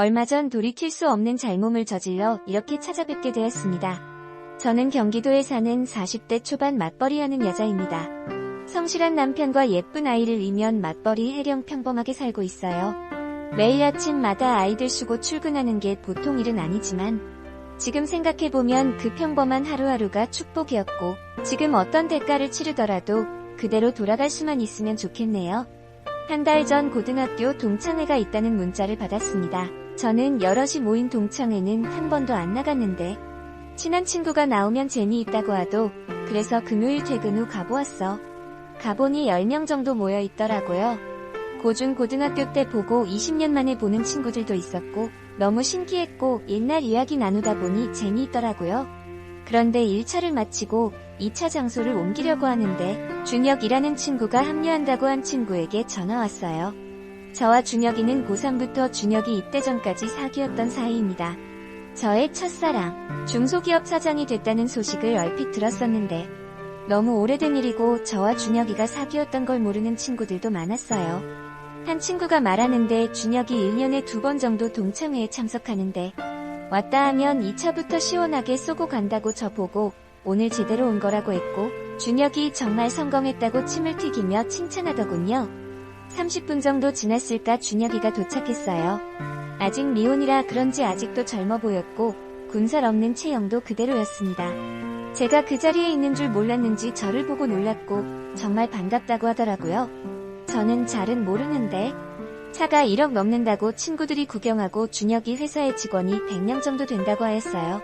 얼마 전 돌이킬 수 없는 잘못을 저질러 이렇게 찾아뵙게 되었습니다. 저는 경기도에 사는 40대 초반 맞벌이하는 여자입니다. 성실한 남편과 예쁜 아이를 이면 맞벌이 해령 평범하게 살고 있어요. 매일 아침마다 아이들 쉬고 출근하는 게 보통 일은 아니지만 지금 생각해보면 그 평범한 하루하루가 축복이었고 지금 어떤 대가를 치르더라도 그대로 돌아갈 수만 있으면 좋겠네요. 한 달 전 고등학교 동창회가 있다는 문자를 받았습니다. 저는 여럿이 모인 동창회는 한 번도 안 나갔는데 친한 친구가 나오면 재미있다고 하도 그래서 금요일 퇴근 후 가보았어. 가보니 10명 정도 모여 있더라고요. 고중 고등학교 때 보고 20년 만에 보는 친구들도 있었고 너무 신기했고 옛날 이야기 나누다 보니 재미있더라고요. 그런데 1차를 마치고 2차 장소를 옮기려고 하는데 준혁이라는 친구가 합류한다고 한 친구에게 전화 왔어요. 저와 준혁이는 고3부터 준혁이 입대 전까지 사귀었던 사이입니다. 저의 첫사랑, 중소기업 사장이 됐다는 소식을 얼핏 들었었는데 너무 오래된 일이고 저와 준혁이가 사귀었던 걸 모르는 친구들도 많았어요. 한 친구가 말하는데 준혁이 1년에 두 번 정도 동창회에 참석하는데 왔다 하면 2차부터 시원하게 쏘고 간다고 저보고 오늘 제대로 온 거라고 했고 준혁이 정말 성공했다고 침을 튀기며 칭찬하더군요. 30분 정도 지났을까 준혁이가 도착했어요. 아직 미혼이라 그런지 아직도 젊어 보였고 군살 없는 체형도 그대로였습니다. 제가 그 자리에 있는 줄 몰랐는지 저를 보고 놀랐고 정말 반갑다고 하더라고요. 저는 잘은 모르는데 차가 1억 넘는다고 친구들이 구경하고 준혁이 회사의 직원이 100명 정도 된다고 하였어요.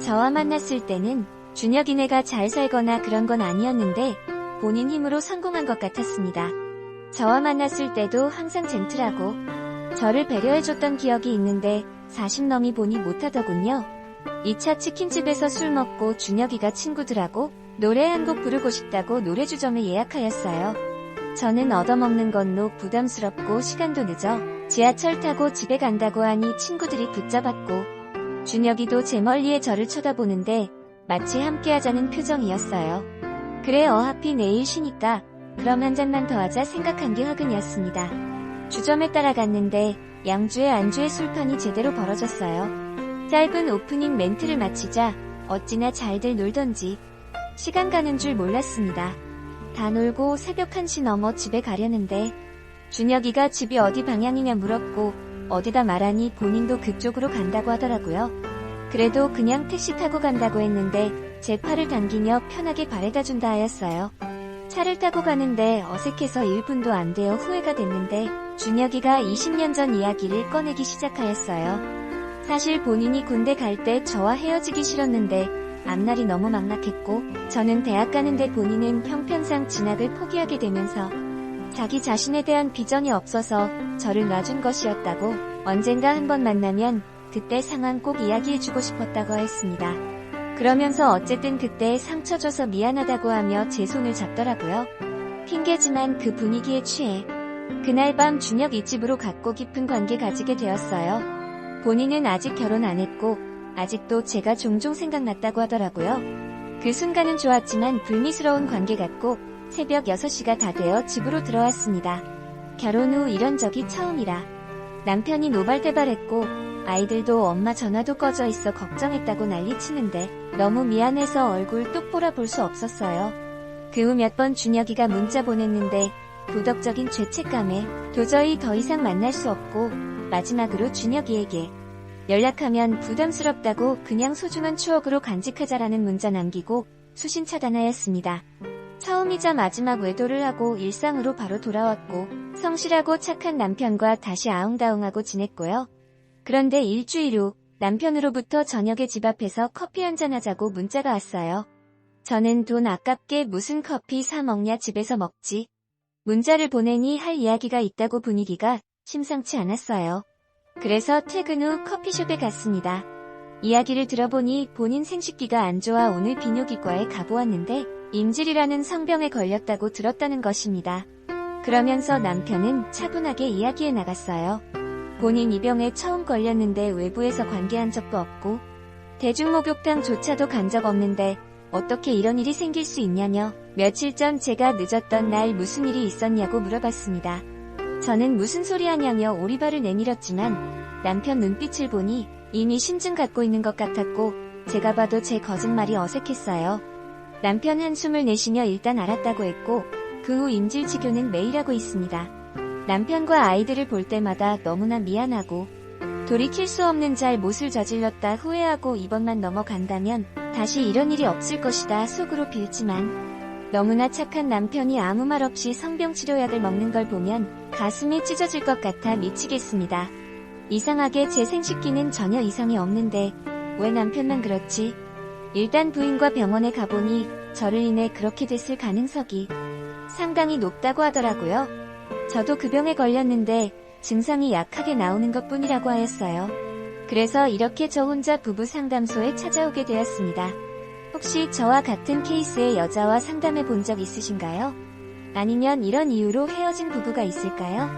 저와 만났을 때는 준혁이네가 잘 살거나 그런 건 아니었는데 본인 힘으로 성공한 것 같았습니다. 저와 만났을 때도 항상 젠틀하고 저를 배려해줬던 기억이 있는데 40 넘이 보니 못하더군요. 2차 치킨집에서 술 먹고 준혁이가 친구들하고 노래 한 곡 부르고 싶다고 노래주점에 예약하였어요. 저는 얻어먹는 건로 부담스럽고 시간도 늦어 지하철 타고 집에 간다고 하니 친구들이 붙잡았고 준혁이도 제 멀리에 저를 쳐다보는데 마치 함께하자는 표정이었어요. 그래 어하피 내일 쉬니까 그럼 한 잔만 더 하자 생각한 게 화근이었습니다. 주점에 따라갔는데 양주에 안주에 술판이 제대로 벌어졌어요. 짧은 오프닝 멘트를 마치자 어찌나 잘들 놀던지 시간 가는 줄 몰랐습니다. 다 놀고 새벽 1시 넘어 집에 가려는데 준혁이가 집이 어디 방향이냐 물었고 어디다 말하니 본인도 그쪽으로 간다고 하더라고요. 그래도 그냥 택시 타고 간다고 했는데 제 팔을 당기며 편하게 바래다 준다 하였어요. 차를 타고 가는데 어색해서 1분도 안 되어 후회가 됐는데 준혁이가 20년 전 이야기를 꺼내기 시작하였어요. 사실 본인이 군대 갈 때 저와 헤어지기 싫었는데 앞날이 너무 막막했고 저는 대학 가는데 본인은 형편상 진학을 포기하게 되면서 자기 자신에 대한 비전이 없어서 저를 놔준 것이었다고 언젠가 한번 만나면 그때 상황 꼭 이야기해주고 싶었다고 했습니다. 그러면서 어쨌든 그때 상처 줘서 미안하다고 하며 제 손을 잡더라고요. 핑계지만 그 분위기에 취해 그날 밤 준혁 이 집으로 갔고 깊은 관계 가지게 되었어요. 본인은 아직 결혼 안 했고 아직도 제가 종종 생각났다고 하더라고요. 그 순간은 좋았지만 불미스러운 관계 같고 새벽 6시가 다 되어 집으로 들어왔습니다. 결혼 후 이런 적이 처음이라 남편이 노발대발했고 아이들도 엄마 전화도 꺼져 있어 걱정했다고 난리치는데 너무 미안해서 얼굴 똑 보라 볼 수 없었어요. 그 후 몇 번 준혁이가 문자 보냈는데 도덕적인 죄책감에 도저히 더 이상 만날 수 없고 마지막으로 준혁이에게 연락하면 부담스럽다고 그냥 소중한 추억으로 간직하자라는 문자 남기고 수신 차단하였습니다. 처음이자 마지막 외도를 하고 일상으로 바로 돌아왔고 성실하고 착한 남편과 다시 아웅다웅하고 지냈고요. 그런데 일주일 후 남편으로부터 저녁에 집 앞에서 커피 한잔 하자고 문자가 왔어요. 저는 돈 아깝게 무슨 커피 사 먹냐 집에서 먹지. 문자를 보내니 할 이야기가 있다고 분위기가 심상치 않았어요. 그래서 퇴근 후 커피숍에 갔습니다. 이야기를 들어보니 본인 생식기가 안 좋아 오늘 비뇨기과에 가보았는데 임질이라는 성병에 걸렸다고 들었다는 것입니다. 그러면서 남편은 차분하게 이야기해 나갔어요. 본인 이 병에 처음 걸렸는데 외부에서 관계한 적도 없고 대중목욕탕조차도 간 적 없는데 어떻게 이런 일이 생길 수 있냐며 며칠 전 제가 늦었던 날 무슨 일이 있었냐고 물어봤습니다. 저는 무슨 소리 하냐며 오리발을 내밀었지만 남편 눈빛을 보니 이미 심증 갖고 있는 것 같았고 제가 봐도 제 거짓말이 어색했어요. 남편 한숨을 내쉬며 일단 알았다고 했고 그 후 인질치교는 매일 하고 있습니다. 남편과 아이들을 볼 때마다 너무나 미안하고 돌이킬 수 없는 잘못을 저질렀다 후회하고 이번만 넘어간다면 다시 이런 일이 없을 것이다 속으로 빌지만 너무나 착한 남편이 아무 말 없이 성병치료약을 먹는 걸 보면 가슴이 찢어질 것 같아 미치겠습니다. 이상하게 제 생식기는 전혀 이상이 없는데 왜 남편만 그렇지? 일단 부인과 병원에 가보니 저를 인해 그렇게 됐을 가능성이 상당히 높다고 하더라고요. 저도 그 병에 걸렸는데 증상이 약하게 나오는 것 뿐이라고 하였어요. 그래서 이렇게 저 혼자 부부 상담소에 찾아오게 되었습니다. 혹시 저와 같은 케이스의 여자와 상담해 본 적 있으신가요? 아니면 이런 이유로 헤어진 부부가 있을까요?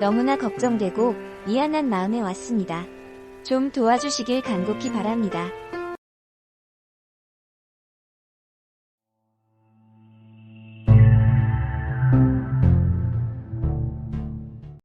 너무나 걱정되고 미안한 마음에 왔습니다. 좀 도와주시길 간곡히 바랍니다.